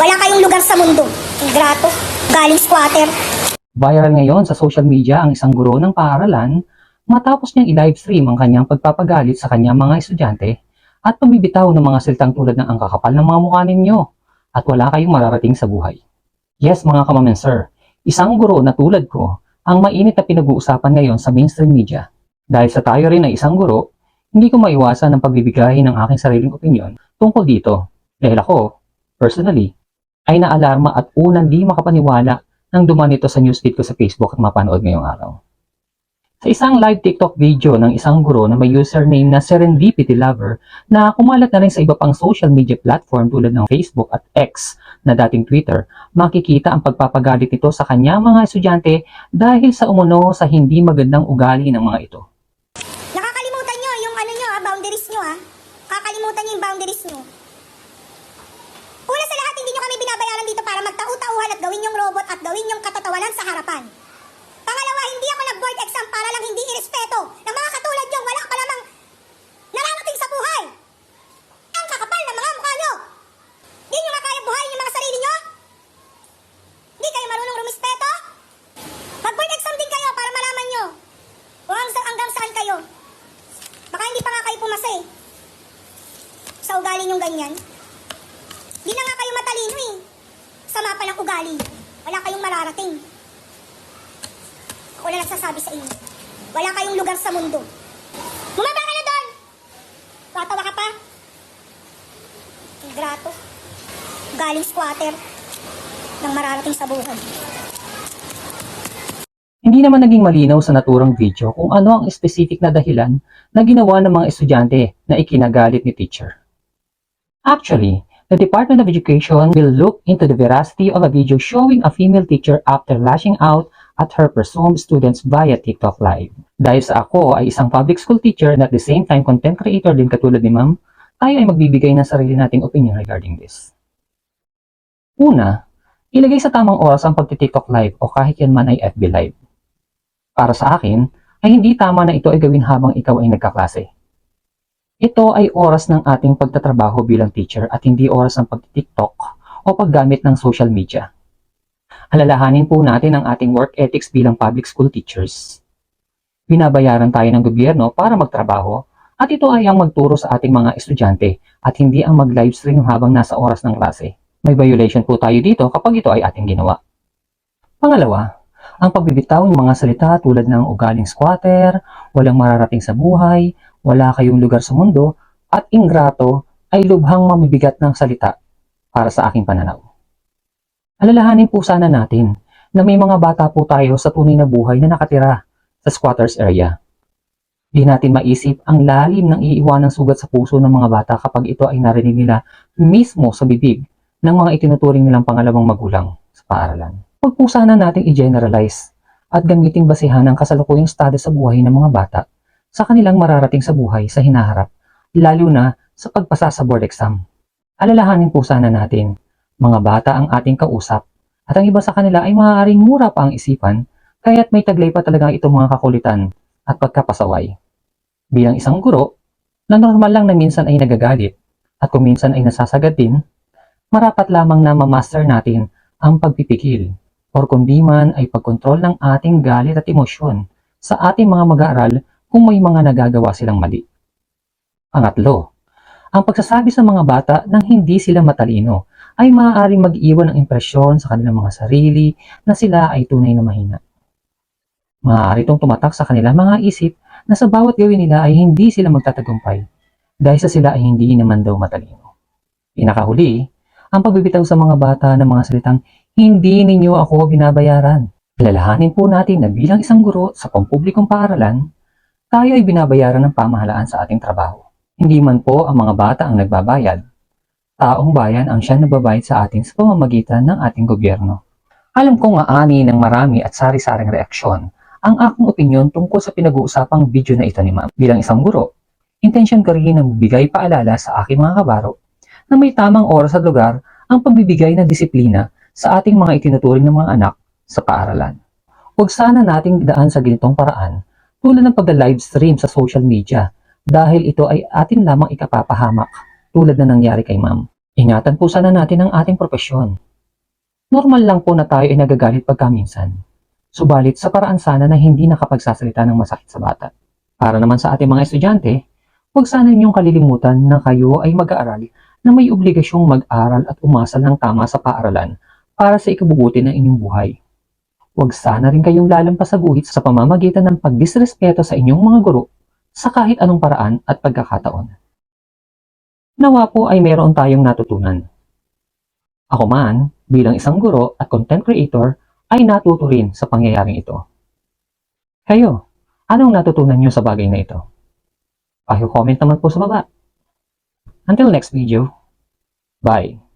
Wala kayong lugar sa mundo. Ingrato. Galing squatter. Viral ngayon sa social media ang isang guro ng paaralan matapos niyang i-livestream ang kanyang pagpapagalit sa kanyang mga estudyante at pagbibitaw ng mga salitang tulad ng ang kakapal ng mga mukha ninyo at wala kayong mararating sa buhay. Yes mga kamamen-sir, isang guro na tulad ko ang mainit na pinag-uusapan ngayon sa mainstream media. Dahil sa tayo rin ay isang guro, hindi ko maiwasan ang pagbibigay ng aking sariling opinion tungkol dito. Dahil ako, personally, ay naalarma at unang di makapaniwala nang duman ito sa newsfeed ko sa Facebook at mapanood ngayong araw. Sa isang live TikTok video ng isang guro na may username na Serendipity Lover na kumalat na rin sa iba pang social media platform tulad ng Facebook at X na dating Twitter, makikita ang pagpapagalit nito sa kanyang mga estudyante dahil sa umuno sa hindi magandang ugali ng mga ito. Nakakalimutan nyo yung ano nyo ah, boundaries nyo ah. Kakalimutan nyo yung boundaries nyo. Una sa lahat, hindi nyo kami binabayaran dito para magtau-tauhan at gawin yung robot at gawin yung katatawanan sa harapan. Pangalawa, hindi ako nag-board exam para lang hindi irespeto ng mga katulad nyo wala pa lamang nararating sa buhay. Ang kakapal ng mga mukha nyo. Di nyo nga kaya buhayin yung mga sarili nyo? Di kayo marunong rumispeto? Mag-board exam din kayo para malaman nyo kung hanggang, hanggang saan kayo. Baka hindi pa nga kayo pumasa eh. Sa ugali nyong ganyan. Di na nga kayo matalino eh. Sama pa ng ugali. Wala kayong mararating. Ako na nagsasabi sa inyo. Wala kayong lugar sa mundo. Bumaba ka na doon! Tatawa ka pa? Ingrato. Galing squatter. Nang mararating sa buhay. Hindi naman naging malinaw sa naturang video kung ano ang specific na dahilan na ginawa ng mga estudyante na ikinagalit ni teacher. Actually, the Department of Education will look into the veracity of a video showing a female teacher after lashing out at her presumed students via TikTok Live. Dahil sa ako ay isang public school teacher and at the same time content creator din katulad ni ma'am, tayo ay magbibigay ng sarili nating opinion regarding this. Una, ilagay sa tamang oras ang pagti-TikTok Live o kahit yan man ay FB Live. Para sa akin, ay hindi tama na ito ay gawin habang ikaw ay nagkaklase. Ito ay oras ng ating pagtatrabaho bilang teacher at hindi oras ng pag-TikTok o paggamit ng social media. Alalahanin po natin ang ating work ethics bilang public school teachers. Binabayaran tayo ng gobyerno para magtrabaho at ito ay ang magturo sa ating mga estudyante at hindi ang mag-livestream habang nasa oras ng klase. May violation po tayo dito kapag ito ay ating ginawa. Pangalawa, ang pagbibitaw ng mga salita tulad ng ugaling squatter, walang mararating sa buhay, wala kayong lugar sa mundo, at ingrato ay lubhang mamibigat ng salita para sa aking pananaw. Alalahanin po sana natin na may mga bata po tayo sa tunay na buhay na nakatira sa squatters area. Di natin maisip ang lalim ng iiwanang sugat sa puso ng mga bata kapag ito ay narinig nila mismo sa bibig ng mga itinuturing nilang pangalawang magulang sa paaralan. Huwag po sana nating i-generalize at gamiting basehan ang kasalukuyang estado sa buhay ng mga bata sa kanilang mararating sa buhay sa hinaharap, lalo na sa pagpasa sa board exam. Alalahanin po sana natin, mga bata ang ating kausap at ang iba sa kanila ay maaaring mura pa ang isipan kaya't may taglay pa talaga itong mga kakulitan at pagkapasaway. Bilang isang guro, na normal lang na minsan ay nagagalit at kung minsan ay nasasagad din, marapat lamang na mamaster natin ang pagpipigil or kundi man ay pagkontrol ng ating galit at emosyon sa ating mga mag-aaral kung may mga nagagawa silang mali. Pangatlo, ang pagsasabi sa mga bata nang hindi sila matalino ay maaaring mag-iwan ng impresyon sa kanilang mga sarili na sila ay tunay na mahina. Maaari itong tumatak sa kanilang mga isip na sa bawat gawin nila ay hindi sila magtatagumpay dahil sa sila ay hindi naman daw matalino. Pinakahuli, ang pagbibitaw sa mga bata ng mga salitang hindi ninyo ako binabayaran. Lalahanin po natin na bilang isang guro sa pampublikong paaralan, tayo ay binabayaran ng pamahalaan sa ating trabaho. Hindi man po ang mga bata ang nagbabayad. Taong bayan ang siya nagbabayad sa atin sa pamamagitan ng ating gobyerno. Alam kong aani ng marami at sari-saring reaksyon ang aking opinyon tungkol sa pinag-uusapang video na ito ni ma'am. Bilang isang guro, intensyon ko rin na magbigay paalala sa aking mga kabaro na may tamang oras at lugar ang pagbibigay ng disiplina sa ating mga itinuturing ng mga anak sa paaralan. Huwag sana nating daan sa ganitong paraan tulad ng pag-livestream sa social media dahil ito ay atin lamang ikapapahamak tulad na nangyari kay ma'am. Ingatan po sana natin ang ating propesyon. Normal lang po na tayo ay nagagalit pagkaminsan. Subalit sa paraan sana na hindi nakapagsasalita ng masakit sa bata. Para naman sa ating mga estudyante, huwag sana ninyong kalilimutan na kayo ay mag-aaral na may obligasyong mag-aral at umasa ng tama sa paaralan para sa ikabubuti ng inyong buhay. Huwag sana rin kayong lalampas sa guhit sa pamamagitan ng pagdisrespeto sa inyong mga guro sa kahit anong paraan at pagkakataon. Nawa po ay meron tayong natutunan. Ako man, bilang isang guro at content creator, ay natuto rin sa pangyayaring ito. Kayo, anong natutunan nyo sa bagay na ito? Paki-comment naman po sa baba. Until next video, bye!